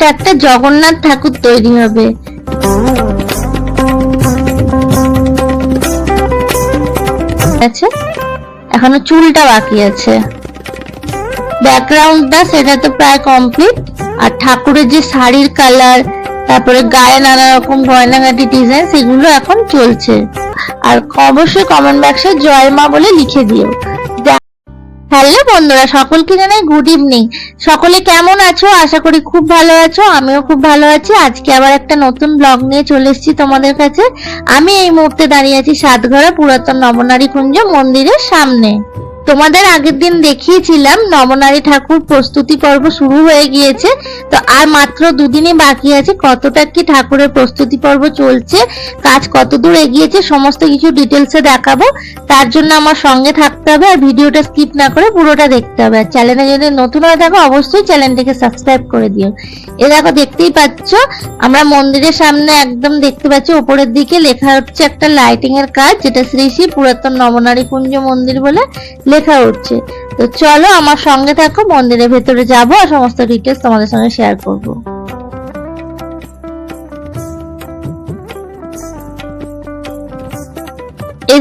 এটা একটা জগন্নাথ ঠাকুর তৈরি হবে। আছে? এখনও চুলটা বাকি আছে। ব্যাকগ্রাউন্ডটা সেটা তো প্রায় কমপ্লিট আর ঠাকুরের যে শাড়ির কালার তারপরে গায়ে নানা রকম গয়নাগাটি ডিজাইন সেগুলো এখন চলছে। আর অবশ্যই কমেন্ট বক্সে জয় মা বলে লিখে দিও। হ্যালো বন্ধুরা, সকলকে জানাই গুড ইভিনিং সকলে কেমন আছো? আশা করি খুব ভালো আছো, আমিও খুব ভালো আছি। আজকে আবার একটা নতুন ব্লগ নিয়ে চলে এসেছি তোমাদের কাছে। আমি এই মুহূর্তে দাঁড়িয়ে আছি সাতঘরা পুরাতন নবনারী কুঞ্জ মন্দিরের সামনে। তোমাদের আগের দিন দেখিয়েছিলাম, নবনারী ঠাকুর প্রস্তুতি পর্ব শুরু হয়ে গিয়েছে। তো আর মাত্র দুদিনই বাকি আছে, কতটা কি ঠাকুরের প্রস্তুতি পর্ব চলছে, কাজ কত দূর এগিয়েছে, সমস্ত কিছু ডিটেলসে দেখাবো। তার জন্য আমার সঙ্গে থাকতে হবে আর ভিডিওটা স্কিপ না করে পুরোটা দেখতে হবে। আর চ্যানেলে যদি নতুন হয়ে থাকো, অবশ্যই চ্যানেলটিকে সাবস্ক্রাইব করে দিও। এ দেখো, দেখতেই পাচ্ছ, আমরা মন্দিরের সামনে একদম দেখতে পাচ্ছি, উপরের দিকে লেখা হচ্ছে একটা লাইটিং এর কাজ, যেটা শ্রী শ্রী পুরাতন নবনারী কুঞ্জ মন্দির বলে। লেখা উঠছে তো চলো আমার সঙ্গে থাকো, মন্দিরের ভেতরে যাব আর সমস্ত ডিটেলস তোমাদের সঙ্গে শেয়ার করব।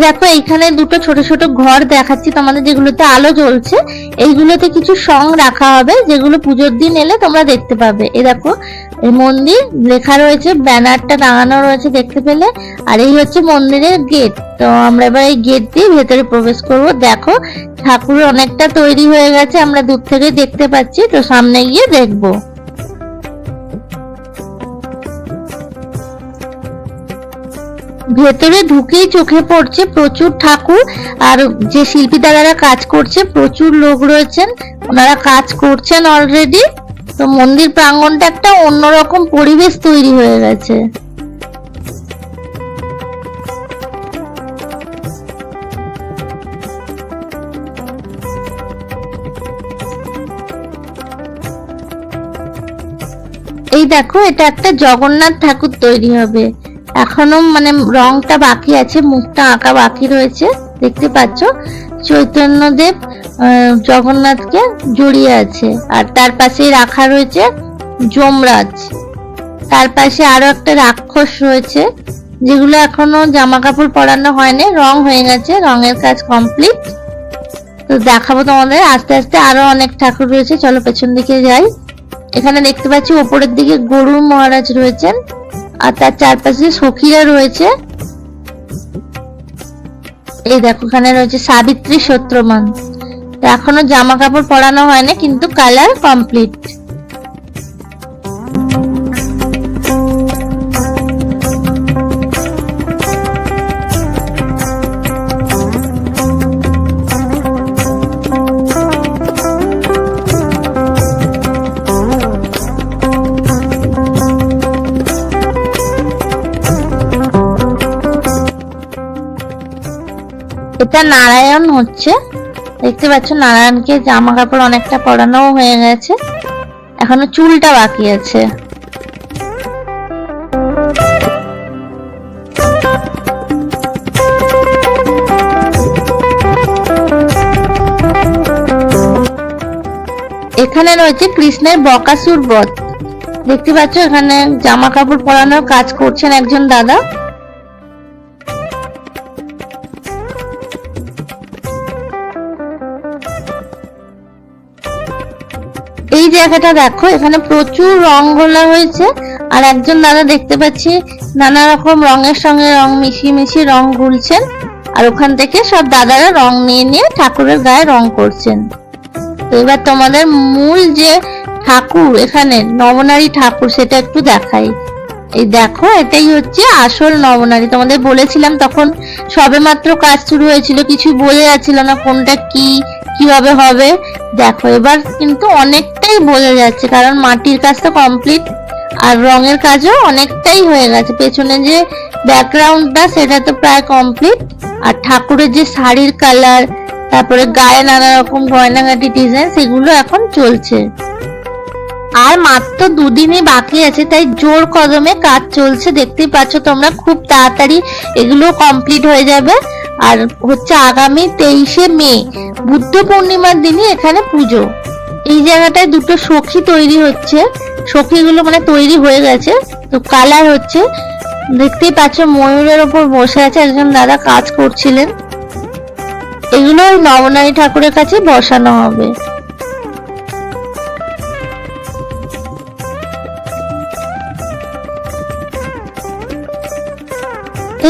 দেখো, এইখানে দুটো ছোট ছোট ঘর দেখাচ্ছি তোমাদের, যেগুলোতে আলো জ্বলছে। এইগুলোতে কিছু সং রাখা হবে, যেগুলো পুজোর দিন এলে তোমরা দেখতে পাবে। এ দেখো, এই মন্দির, লেখা রয়েছে, ব্যানারটা টাঙানো রয়েছে দেখতে পেলে। আর এই হচ্ছে মন্দিরের গেট। তো আমরা এবার এই গেট দিয়ে ভেতরে প্রবেশ করব। দেখো, ঠাকুর অনেকটা তৈরি হয়ে গেছে, আমরা দূর থেকে দেখতে পাচ্ছি। তো সামনে গিয়ে দেখব। ভেতরে ঢুকেই চোখে পড়ছে প্রচুর ঠাকুর, আর যে শিল্পী দাদারা কাজ করছে প্রচুর লোক রয়েছেন। ওনারা কাজ করছেন অলরেডি তো মন্দির প্রাঙ্গনটা একটা অন্যরকম পরিবেশ তৈরি হয়ে গেছে। এই দেখো, এটা একটা জগন্নাথ ঠাকুর তৈরি হবে। এখনও মানে রংটা বাকি আছে, মুখটা আঁকা বাকি রয়েছে, দেখতে পাচ্ছ? চৈতন্যদেব জগন্নাথকে জড়িয়ে আছে। আর তার পাশেই রাখা রয়েছে যমরাজ। তার পাশে আরও একটা রাক্ষস রয়েছে, যেগুলো এখনও জামা কাপড় পরানো হয়নি, রং হয়ে গেছে, রঙের কাজ কমপ্লিট তো দেখাবো তোমাদের, আস্তে আস্তে আরও অনেক ঠাকুর রয়েছে, চলো পেছন দিকে যাই। এখানে দেখতে পাচ্ছি, ওপরের দিকে গরুর মহারাজ রয়েছেন। আর তার চারপাশে সখীরা রয়েছে। এই দেখো ওখানে রয়েছে সাবিত্রী সত্যমান এখনও জামা কাপড় পরানো হয়নি, কিন্তু কালার কমপ্লিট এটা নারায়ণ হচ্ছে। দেখতে পাচ্ছ, নারায়ণকে জামা কাপড় অনেকটা পরানো হয়ে গেছে। এখনও চুলটা বাকি আছে। এখানে রয়েছে কৃষ্ণের বকাসুর বধ। দেখতে পাচ্ছ, এখানে জামা কাপড় পরানোর কাজ করছেন একজন দাদা। জায়গাটা দেখো, এখানে প্রচুর রং গোলা হয়েছে। আর একজন দাদা দেখতে পাচ্ছি, নানা রকম রঙের সঙ্গে রং মিশিয়ে মিশিয়ে রং গুলছেন। আর ওখান থেকে সব দাদারা রং নিয়ে নিয়ে ঠাকুরের গায়ে রং করছেন। তো এবার তোমাদের মূল যে ঠাকুর, এখানে নবনারী ঠাকুর, সেটা একটু দেখাই। এই দেখো, এটাই হচ্ছে আসল নবনারী তোমাদের বলেছিলাম তখন সবেমাত্র কাজ শুরু হয়েছিল, কিছু বোঝা যাচ্ছিল না কোনটা কি, কীভাবে হবে। দেখো, এবার কিন্তু অনেকটাই বোঝা যাচ্ছে, কারণ মাটির কাজটা কমপ্লিট আর রঙের কাজও অনেকটাই হয়ে গেছে। পেছনে যে ব্যাকগ্রাউন্ডটা সেটা তো প্রায় কমপ্লিট আর ঠাকুরের যে শাড়ির কালার তারপরে গায়ে নানা রকম গয়নাগাটি ডিজাইন সেগুলো এখন চলছে। আর মাত্র দুদিনই বাকি আছে, তাই জোর কদমে কাজ চলছে। দেখতেই পাচ্ছ তোমরা খুব তাড়াতাড়ি এগুলো কমপ্লিট হয়ে যাবে। আর হচ্ছে আগামী তেইশে মে, বুদ্ধ পূর্ণিমার দিনই এখানে পুজো। এই জায়গাটায় দুটো সখী তৈরি হচ্ছে। সখীগুলো মানে তৈরি হয়ে গেছে। তো কালার হচ্ছে। দেখতেই পাচ্ছ ময়ূরের ওপর বসে আছে একজন দাদা কাজ করছিলেন। এগুলো নবনারী ঠাকুরের কাছে বসানো হবে।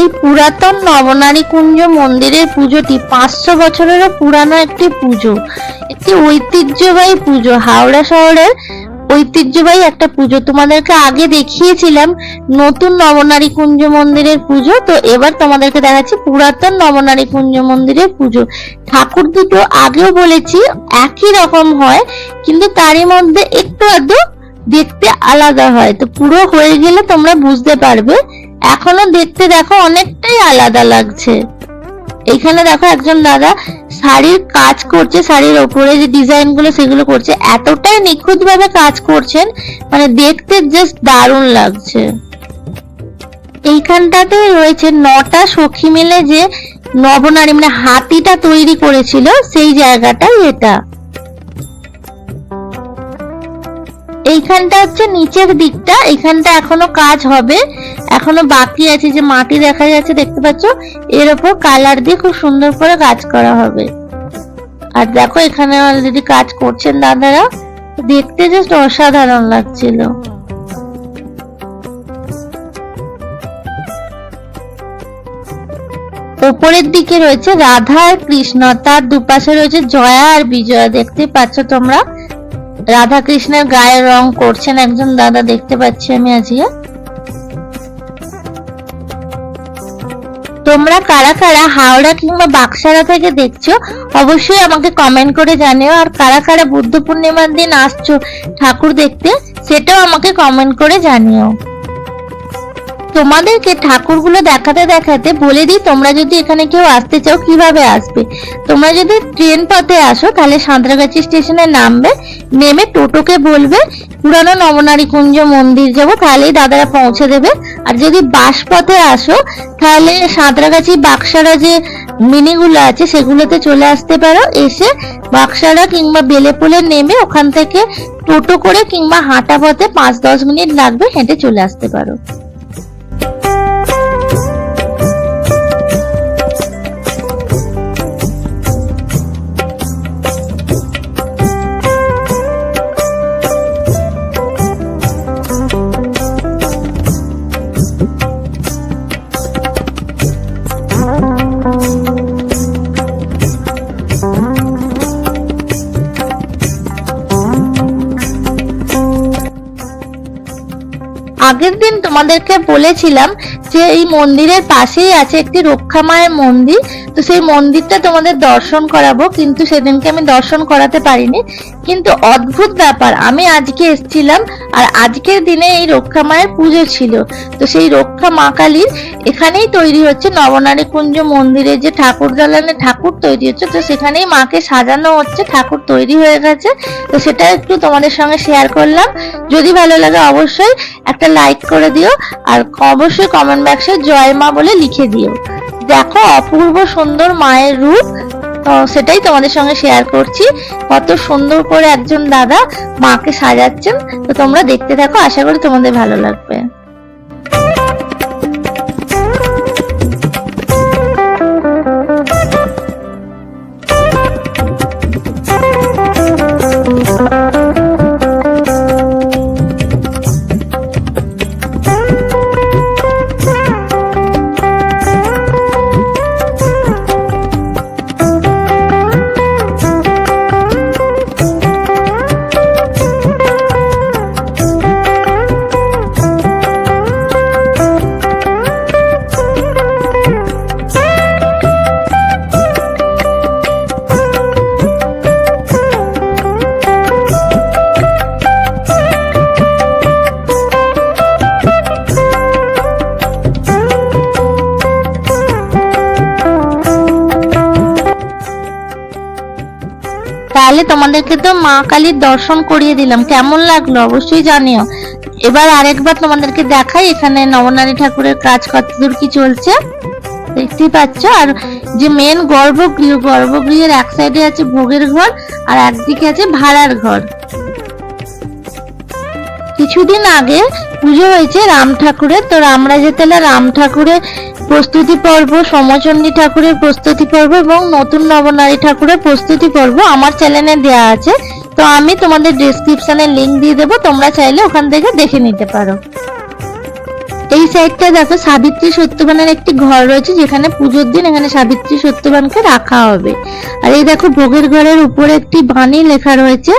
এই পুরাতন নবনারী কুঞ্জ মন্দিরের পুজোটি পাঁচশো বছরেরও পুরানো একটি পুজো। একটি ঐতিহ্যবাহী পুজো। হাওড়া শহরের ঐতিহ্যবাহী একটা পুজো। তোমাদেরকে আগে দেখিয়েছিলাম নতুন নবনারী কুঞ্জ মন্দিরের পুজো। তো এবার তোমাদেরকে দেখাচ্ছি পুরাতন নবনারী কুঞ্জ মন্দিরের পুজো। ঠাকুর দুটো আগেও বলেছি একই রকম হয়, কিন্তু তারই মধ্যে একটু আধটু দেখতে আলাদা হয়। তো পুরো হয়ে গেলে তোমরা বুঝতে পারবে। এখনও দেখতে দেখো অনেকটাই আলাদা লাগছে। এখানে দেখো একজন দাদা শাড়ির কাজ করছে, শাড়ির ওপরে যে ডিজাইনগুলো সেগুলো করছে। এতটাই নিখুঁত ভাবে কাজ করছেন মানে দেখতে জাস্ট দারুণ লাগছে। এইখানটাতে রয়েছে নটা সখী মিলে যে নবনারী মানে হাতিটা তৈরি করেছিল, সেই জায়গাটাই এটা। এইখানটা হচ্ছে নিচের দিকটা এখানটা এখনও কাজ হবে। এখনও বাকি আছে যে মাটি দেখা যাচ্ছে, দেখতে পাচ্ছ? এর ওপর কালার দিয়ে খুব সুন্দর করে কাজ করা হবে। আর দেখো, এখানে অলরেডি কাজ করছেন দাদারা, দেখতে জাস্ট অসাধারণ লাগছিল। ওপরের দিকে রয়েছে রাধা আর কৃষ্ণ, তার দুপাশে রয়েছে জয়া আর বিজয়া। দেখতে পাচ্ছ তোমরা? রাধা কৃষ্ণের গায়ে রং করছেন একজন দাদা, দেখতে পাচ্ছি আমি আজকে। তোমরা কারা কারা হাওড়া কিংবা বাক্সারা থেকে দেখছ, অবশ্যই আমাকে কমেন্ট করে জানিও। আর কারা কারা বুদ্ধ পূর্ণিমার দিন আসছো ঠাকুর দেখতে, সেটাও আমাকে কমেন্ট করে জানিও। তোমাদেরকে ঠাকুরগুলো দেখাতে দেখাতে বলে দিই, তোমরা যদি এখানে কেউ আসতে চাও, কীভাবে আসবে? তোমরা যদি ট্রেন পথে আসো, তাহলে সাঁতরাগাছি স্টেশনে নামবে, নেমে টোটোকে বলবে, পুরানো নবনারী কুঞ্জ মন্দির যাব, তাহলেই দাদারা পৌঁছে দেবে। আর যদি বাস পথে আসো, তাহলে সাঁতরাগাছি বাক্সারা যে মিনিগুলো আছে, সেগুলোতে চলে আসতে পারো। এসে বাক্সারা কিংবা বেলেপুলে নেমে ওখান থেকে টোটো করে কিংবা হাঁটা পথে পাঁচ দশ মিনিট লাগবে, হেঁটে চলে আসতে পারো। তোমাদেরকে বলেছিলাম যে এই মন্দিরের পাশেই আছে একটি রক্ষা মায়ের মন্দির। তো সেই মন্দিরটা তোমাদের দর্শন করাবো, কিন্তু সেদিনকে আমি দর্শন করাতে পারিনি। কিন্তু অদ্ভুত ব্যাপার, আমি আজকে এসেছিলাম আর আজকের দিনে এই রক্ষা মায়ের পুজো ছিল। তো সেই রক্ষা মা কালীর এখানেই তৈরি হচ্ছে নবনারী কুঞ্জ মন্দিরে যে ঠাকুর দালানে ঠাকুর তৈরি হচ্ছে, তো সেখানেই মাকে সাজানো হচ্ছে, ঠাকুর তৈরি হয়ে গেছে। তো সেটা একটু তোমাদের সঙ্গে শেয়ার করলাম। যদি ভালো লাগে অবশ্যই একটা লাইক করে দিও। আর অবশ্যই কমেন্ট বক্সে জয় মা বলে লিখে দিও। দেখো, অপূর্ব সুন্দর মায়ের রূপ সেটাই তোমাদের সঙ্গে শেয়ার করছি। কত সুন্দর করে একজন দাদা মাকে সাজাচ্ছেন, তো তোমরা দেখতে থাকো, আশা করি তোমাদের ভালো লাগবে। তাহলে তোমাদেরকে তো মা কালীর দর্শন করিয়ে দিলাম। কেমন লাগল অবশ্যই জানিও। এবার আরেকবার তোমাদেরকে দেখাই, এখানে নবনারী ঠাকুরের কাজ কতদূর কি চলছে। দেখতেই পাচ্ছ, আর যে মেন গর্ভগৃহ, গর্ভগৃহের এক সাইডে আছে ভোগের ঘর, আর একদিকে আছে ভাড়ার ঘর। কিছুদিন আগে পুজো হয়েছে রাম ঠাকুরের। তো আমরা যেতেলে রাম ঠাকুরের প্রস্তুতি পর্ব সমচণ্ডী ঠাকুরের প্রস্তুতি পর্ব এবং নতুন নবনারী ঠাকুরের প্রস্তুতি পর্ব আমার চ্যানেলে দেওয়া আছে। তো আমি তোমাদের ডিসক্রিপশানে লিঙ্ক দিয়ে দেবো, তোমরা চাইলে ওখান থেকে দেখে নিতে পারো। এই সাইডটা দেখো, সাবিত্রী সত্যবানের একটি ঘর রয়েছে, যেখানে পুজোর দিন এখানে সাবিত্রী সত্যবানকে রাখা হবে। আর এই দেখো, ভোগের ঘরের উপরে একটি বাণী লেখা রয়েছে,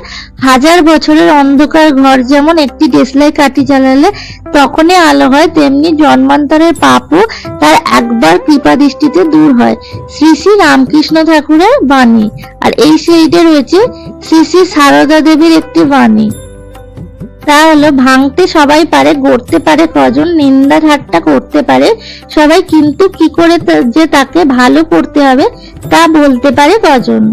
হাজার বছরের অন্ধকার ঘর যেমন একটি দেশলাই কাঠি জ্বালালে তখনই আলো হয়, তেমনি জন্মান্তরের পাপও তার একবার কৃপা দৃষ্টিতে দূর হয়। শ্রী শ্রী রামকৃষ্ণ ঠাকুরের বাণী। আর এই সাইডে রয়েছে, শ্রী শ্রী সারদা দেবীর একটি বাণী। তা হলো, ভাঙতে সবাই পারে, গড়তে পারে কজন নিন্দা ঠাট্টা করতে পারে। সবাই কিন্তু কি করে যে তাকে ভালো করতে হবে, তা বলতে পারে কজন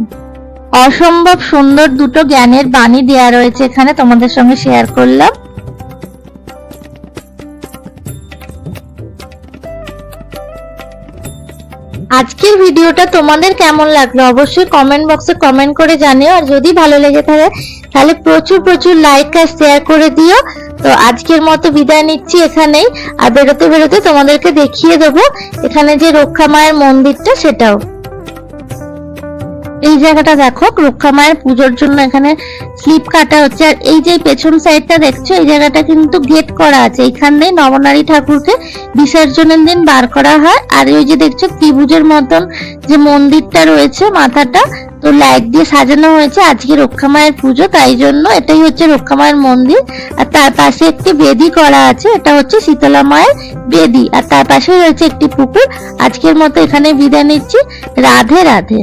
অসম্ভব সুন্দর দুটো জ্ঞানের বাণী দেয়া রয়েছে এখানে, তোমাদের সঙ্গে শেয়ার করলাম। আজকের ভিডিওটা তোমাদের কেমন লাগল? অবশ্যই কমেন্ট বক্সে কমেন্ট করে জানিও। আর যদি ভালো লেগে থাকে, তাহলে প্রচুর প্রচুর লাইক আর শেয়ার করে দিও। তো আজকের মতো বিদায় নিচ্ছি এখানেই। আর বেরোতে বেরোতে তোমাদেরকে দেখিয়ে দেবো এখানে যে রক্ষা মায়ের মন্দিরটা সেটাও। এই জায়গাটা দেখো, রক্ষা মায়ের পুজোর জন্য এখানে স্লিপ কাটা হচ্ছে। আর এই যে পেছন সাইডটা দেখছ, এই জায়গাটা কিন্তু গেট করা আছে। এইখানে নবনারী ঠাকুরকে বিসর্জনের দিন বার করা হয়। আর ওই যে দেখছ ত্রিভুজের মতন যে মন্দিরটা রয়েছে মাথাটা, তো লাইট দিয়ে সাজানো হয়েছে আজকে রক্ষা মায়ের পুজো, তাই জন্য এটাই হচ্ছে রক্ষা মায়ের মন্দির। আর তার পাশে একটি বেদি করা আছে, এটা হচ্ছে শীতলা মায়ের বেদি। আর তার পাশে রয়েছে একটি পুকুর। আজকের মতো এখানে বিদায় নিচ্ছি। রাধে রাধে।